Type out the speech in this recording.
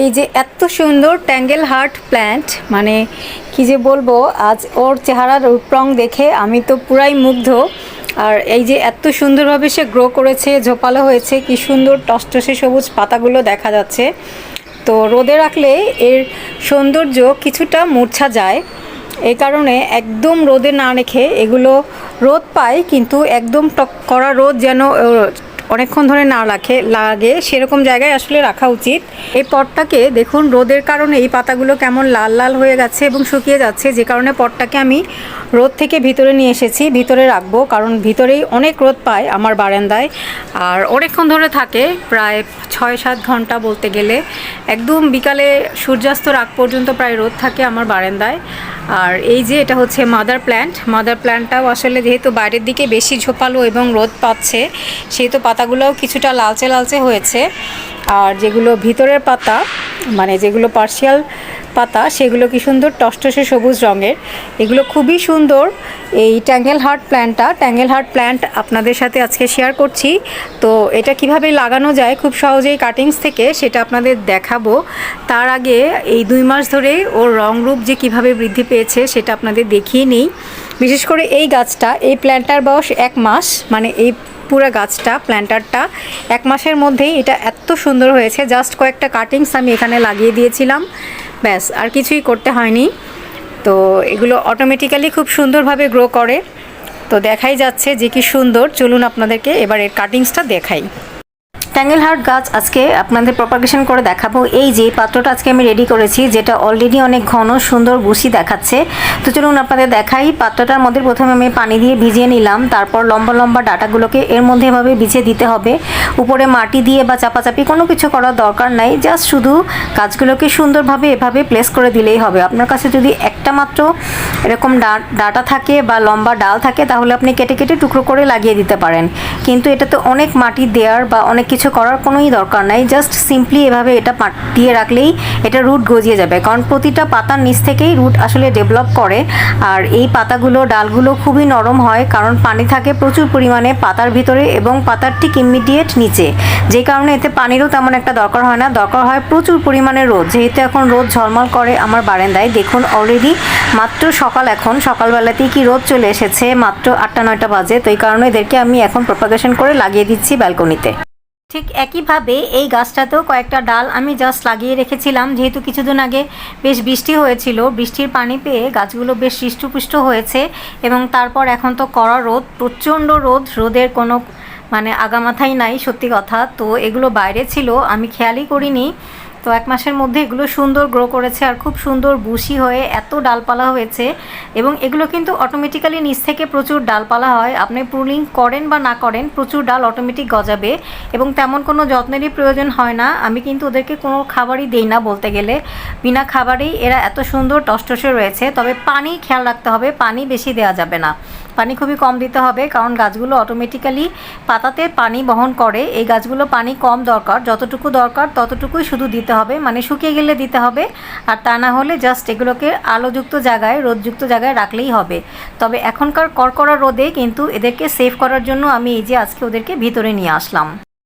এই যে এত সুন্দর ট্যাঙ্গেল হার্ট প্ল্যান্ট মানে কি যে বলব, আজ ওর চেহারার রূপরং দেখে আমি তো পুরাই মুগ্ধ। আর এই যে এত সুন্দরভাবে সে গ্রো করেছে, ঝোপালো হয়েছে, কি সুন্দর টসটসে সবুজ পাতাগুলো দেখা যাচ্ছে। তো রোদে রাখলে এর সৌন্দর্য কিছুটা মূর্ছা যায়। এই কারণে একদম রোদে না রেখে এগুলো রোদ পায়, কিন্তু একদম টক করা রোদ যেন অনেকক্ষণ ধরে না রাখে, লাগে, সেরকম জায়গায় আসলে রাখা উচিত। এই পটটাকে দেখুন, রোদের কারণে এই পাতাগুলো কেমন লাল লাল হয়ে গেছে এবং শুকিয়ে যাচ্ছে। যে কারণে পটটাকে আমি রোদ থেকে ভিতরে নিয়ে এসেছি, ভিতরে রাখব। কারণ ভিতরেই অনেক রোদ পায় আমার বারান্দায়। আর অনেকক্ষণ ধরে থাকে, প্রায় ছয় সাত ঘণ্টা বলতে গেলে একদম বিকালে সূর্যাস্তর আগ পর্যন্ত প্রায় রোদ থাকে আমার বারান্দায়। আর এই যে এটা হচ্ছে মাদার প্ল্যান্ট মাদার প্ল্যান্টটাও আসলে যেহেতু বাইরের দিকে বেশি ঝোপালো এবং রোদ পাচ্ছে, সেহেতু পাতাগুলোও কিছুটা লালচে লালচে হয়েছে। আর যেগুলো ভিতরের পাতা মানে যেগুলো পার্শিয়াল পাতা, সেগুলো কি সুন্দর টসটসে সবুজ রঙের। এগুলো খুবই সুন্দর। এই ট্যাঙ্গেল হার্ট প্ল্যান্টটা ট্যাঙ্গেল হার্ট প্ল্যান্ট আপনাদের সাথে আজকে শেয়ার করছি। তো এটা কীভাবে লাগানো যায়, খুব সহজেই কাটিংস থেকে সেটা আপনাদের দেখাবো। তার আগে এই দুই মাস ধরে ওর রং রূপ যে কীভাবে বৃদ্ধি পেয়েছে সেটা আপনাদের দেখিয়ে নেই। বিশেষ করে এই গাছটা, এই প্ল্যান্টার বয়স এক মাস মানে এই পুরো গাছটা প্ল্যান্টারটা এক মাসের মধ্যেই এটা এত সুন্দর হয়েছে। জাস্ট কয়েকটা কাটিংস আমি এখানে লাগিয়ে দিয়েছিলাম। ব্যাস, আর কিছুই করতে হয়নি। তো এগুলো অটোমেটিক্যালি খুব সুন্দরভাবে গ্রো করে। তো দেখাই যাচ্ছে যে কি সুন্দর। চলুন আপনাদেরকে এবার এর কাটিংসটা দেখাই। ট্যাঙ্গেল হার্ট গাছ আজকে আপনাদের প্রপাগেশন করে দেখাবো। এই যে পাত্রটা আজকে আমি রেডি করেছি, যেটা অলরেডি অনেক ঘন, সুন্দর গুছি দেখাচ্ছে। তো চলুন আপনাদের দেখাই, পাত্রটার মধ্যে প্রথমে আমি পানি দিয়ে ভিজিয়ে নিলাম, তারপর লম্বা লম্বা ডাটাগুলোকে এর মধ্যে এভাবে বিছিয়ে দিতে হবে। উপরে মাটি দিয়ে বা চাপাচাপি কোনো কিছু করার দরকার নাই জাস্ট শুধু গাছগুলোকে সুন্দরভাবে এভাবে প্লেস করে দিলেই হবে। আপনার কাছে যদি একটা মাত্র এরকম ডাটা থাকে বা লম্বা ডাল থাকে, তাহলে আপনি কেটে কেটে টুকরো করে লাগিয়ে দিতে পারেন। কিন্তু এটাতে অনেক মাটি দেওয়ার বা অনেক কিছু করার কোনোই দরকার নাই। জাস্ট সিম্পলি এভাবে এটা দিয়ে রাখলেই এটা রুট গজিয়ে যাবে। কারণ প্রতিটা পাতার নিচ থেকেই রুট আসলে ডেভেলপ করে। আর এই পাতাগুলো, ডালগুলো খুবই নরম হয়। কারণ পানি থাকে প্রচুর পরিমাণে পাতার ভিতরে এবং পাতার ঠিক ইমিডিয়েট নিচে। যে কারণে এতে পানিরও তেমন একটা দরকার হয় না। দরকার হয় প্রচুর পরিমাণে রোদ। যেহেতু এখন রোদ ঝলমল করে আমার বারান্দায়। দেখুন অলরেডি মাত্র সকাল এখন। সকালবেলাতেই কি রোদ চলে এসেছে? মাত্র আটটা নয়টা বাজে। তো এই কারণে এদেরকে আমি এখন প্রপাগেশন করে লাগিয়ে দিচ্ছি ব্যালকনিতে ঠিক একইভাবে এই গাছটাতেও কয়েকটা ডাল আমি জাস্ট লাগিয়ে রেখেছিলাম। যেহেতু কিছুদিন আগে বেশ বৃষ্টি হয়েছিল, বৃষ্টির পানি পেয়ে গাছগুলো বেশ হৃষ্টপুষ্ট হয়েছে এবং তারপর এখন তো কড়া রোদ, প্রচণ্ড রোদ, রোদের কোনো মানে আগামাথাই নাই, সত্যি কথা। তো এগুলো বাইরে ছিল, আমি খেয়ালই করিনি। তো এক মাসের মধ্যে এগুলো সুন্দর গ্রো করেছে আর খুব সুন্দর বুশি হয়ে এত ডালপালা হয়েছে এবং এগুলো কিন্তু অটোমেটিক্যালি নিচ থেকে প্রচুর ডালপালা হয়। আপনি প্রুলিং করেন বা না করেন, প্রচুর ডাল অটোমেটিক গজাবে এবং তেমন কোনো যত্নেরই প্রয়োজন হয় না। আমি কিন্তু ওদেরকে কোনো খাবারই দেই না বলতে গেলে। বিনা খাবারেই এরা এত সুন্দর টসটসে রয়েছে। তবে পানি খেয়াল রাখতে হবে, পানি বেশি দেওয়া যাবে না। পানি খুবই কম দিতে হবে, কারণ গাছগুলো অটোমেটিক্যালি পাতাতে পানি বহন করে। এই গাছগুলো পানি কম দরকার, যতটুকু দরকার ততটুকুই শুধু দিতে হবে মানে শুকিয়ে গেলে দিতে হবে, আর তা না হলে জাস্ট এগুলোকে আলোযুক্ত জায়গায়, রোদযুক্ত জায়গায় রাখলেই হবে। তবে এখনকার কড়কড়া রোদে কিন্তু এদেরকে সেভ করার জন্য আমি এই যে আজকে ওদেরকে ভিতরে নিয়ে আসলাম।